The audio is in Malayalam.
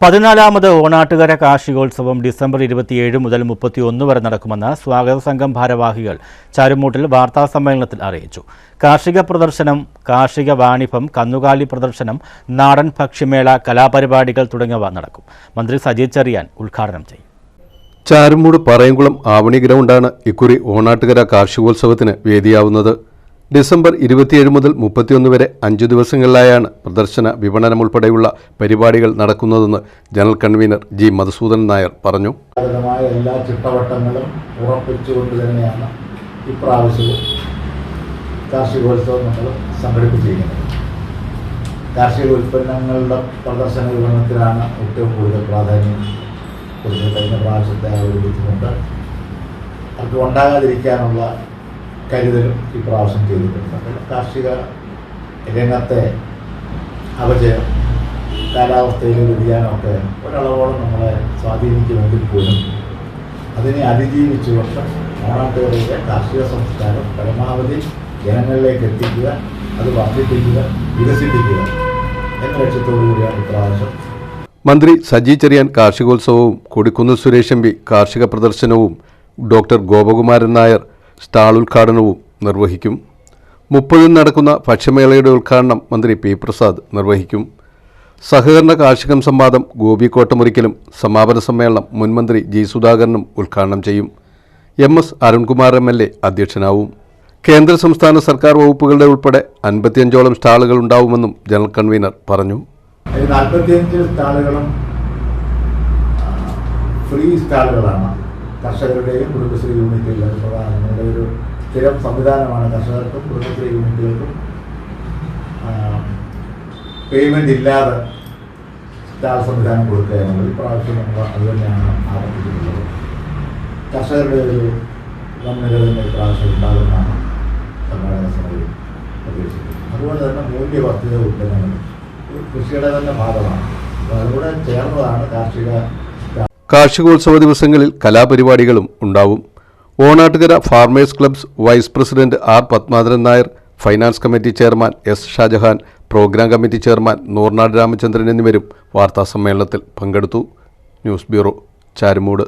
പതിനാലാമത് ഓണാട്ടുകര കാർഷികോത്സവം ഡിസംബർ ഇരുപത്തിയേഴ് മുതൽ മുപ്പത്തിയൊന്ന് വരെ നടക്കുമെന്ന് സ്വാഗത സംഘം ഭാരവാഹികൾ ചാരുമൂട്ടിൽ വാർത്താസമ്മേളനത്തിൽ അറിയിച്ചു. കാർഷിക പ്രദർശനം കാർഷിക വാണിഭം കന്നുകാലി പ്രദർശനം നാടൻ ഭക്ഷ്യമേള കലാപരിപാടികൾ തുടങ്ങിയവ നടക്കും. മന്ത്രി സജി ചെറിയാൻ ഉദ്ഘാടനം ചെയ്യും. ചാരുമൂട് പറയംകുളം ആവണി ഗ്രൗണ്ടാണ് ഇക്കുറി ഓണാട്ടുകര കാർഷികോത്സവത്തിന് വേദിയാവുന്നത്. ഡിസംബർ ഇരുപത്തിയേഴ് മുതൽ മുപ്പത്തിയൊന്ന് വരെ അഞ്ചു ദിവസങ്ങളിലായാണ് പ്രദർശന വിപണനം ഉൾപ്പെടെയുള്ള പരിപാടികൾ നടക്കുന്നതെന്ന് general convener G Madhusudan Nair പറഞ്ഞു. എല്ലാ ചിട്ടവട്ടങ്ങളും ഉറപ്പിച്ചുകൊണ്ട് തന്നെയാണ് ഇപ്രാവശ്യവും കാർഷികോത്സവം നമ്മൾ സംഘടിപ്പിച്ചിരിക്കുന്നത്. കാർഷിക ഉൽപ്പന്നങ്ങളുടെ പ്രദർശന വിപണനത്തിലാണ് ഏറ്റവും കൂടുതൽ പ്രാധാന്യം കൊടുത്തത് കഴിഞ്ഞ പ്രാവശ്യത്തെ ആ ഒരു അത് ഉണ്ടാകാതിരിക്കാനുള്ള കരുതലും ഇപ്രാവശ്യം ചെയ്തിട്ടുണ്ട്. കാർഷിക രംഗത്തെ അപചയം കാലാവസ്ഥയിലെ വ്യതിയാനമൊക്കെ ഒരളവോളം നമ്മളെ സ്വാധീനിക്കുമെങ്കിൽ പോലും അതിനെ അതിജീവിച്ചുകൊണ്ട് ഓണാട്ടുകളിലെ കാർഷിക സംസ്കാരം പരമാവധി ജനങ്ങളിലേക്ക് എത്തിക്കുക അത് വർദ്ധിപ്പിക്കുക വികസിപ്പിക്കുക എന്ന ലക്ഷ്യത്തോടു കൂടിയാണ് ഇപ്രാവശ്യം. മന്ത്രി സജി ചെറിയാൻ കാർഷികോത്സവവും കൊടിക്കുന്ന് സുരേഷ് എം കാർഷിക പ്രദർശനവും ഡോക്ടർ ഗോപകുമാരൻ നായർ സ്റ്റാൾ ഉദ്ഘാടനവും നിർവഹിക്കും. മുപ്പതിന് നടക്കുന്ന ഭക്ഷ്യമേളയുടെ ഉദ്ഘാടനം മന്ത്രി പി പ്രസാദ് നിർവഹിക്കും. സഹകരണ കാർഷിക സംവാദം ഗോപി കോട്ടമുറിക്കലും സമാപന സമ്മേളനം മുൻമന്ത്രി ജി സുധാകരനും ഉദ്ഘാടനം ചെയ്യും. M S Arunkumar M L A അധ്യക്ഷനാവും. കേന്ദ്ര സംസ്ഥാന സർക്കാർ വകുപ്പുകളുടെ ഉൾപ്പെടെ അൻപത്തിയഞ്ചോളം സ്റ്റാളുകൾ ഉണ്ടാവുമെന്നും ജനറൽ കൺവീനർ പറഞ്ഞു. നാൽപ്പത്തിയഞ്ച് സ്റ്റാളുകളും ഫ്രീ സ്റ്റാളുകളാണ്. കർഷകരുടെയും കുടുംബശ്രീ യൂണിറ്റുകളുടെയും പ്രധാന നമ്മുടെ ഒരു സ്ഥിരം സംവിധാനമാണ് കർഷകർക്കും കുടുംബശ്രീ യൂണിറ്റുകൾക്കും പേയ്മെന്റ് ഇല്ലാതെ സ്റ്റാർ സംവിധാനം കൊടുക്കുക എന്നുള്ളത് ഇപ്രാവശ്യം നമ്മൾ അത് തന്നെയാണ് ആരംഭിച്ചിട്ടുള്ളത് കർഷകരുടെ ഒരു നമ്മുടെ തന്നെ ഇപ്രാവശ്യം ഉണ്ടാകുമെന്നാണ് സമ്മേളന സമിതി പ്രതീക്ഷിക്കുന്നത്. അതുപോലെ തന്നെ മൂല്യവർദ്ധിത ഉൽപ്പന്നങ്ങൾ കൃഷിയുടെ തന്നെ ഭാഗമാണ്. അപ്പോൾ അതുകൂടെ ചേർന്നതാണ് കാർഷിക കാർഷികോത്സവ ദിവസങ്ങളിൽ കലാപരിപാടികളും ഉണ്ടാവും. Onattukara farmers clubs vice president R Padmadharan Nair finance committee chairman S Shajahan programme committee chairman Nooranad Ramachandran എന്നിവരും വാർത്താസമ്മേളനത്തിൽ പങ്കെടുത്തു. News bureau Charummood.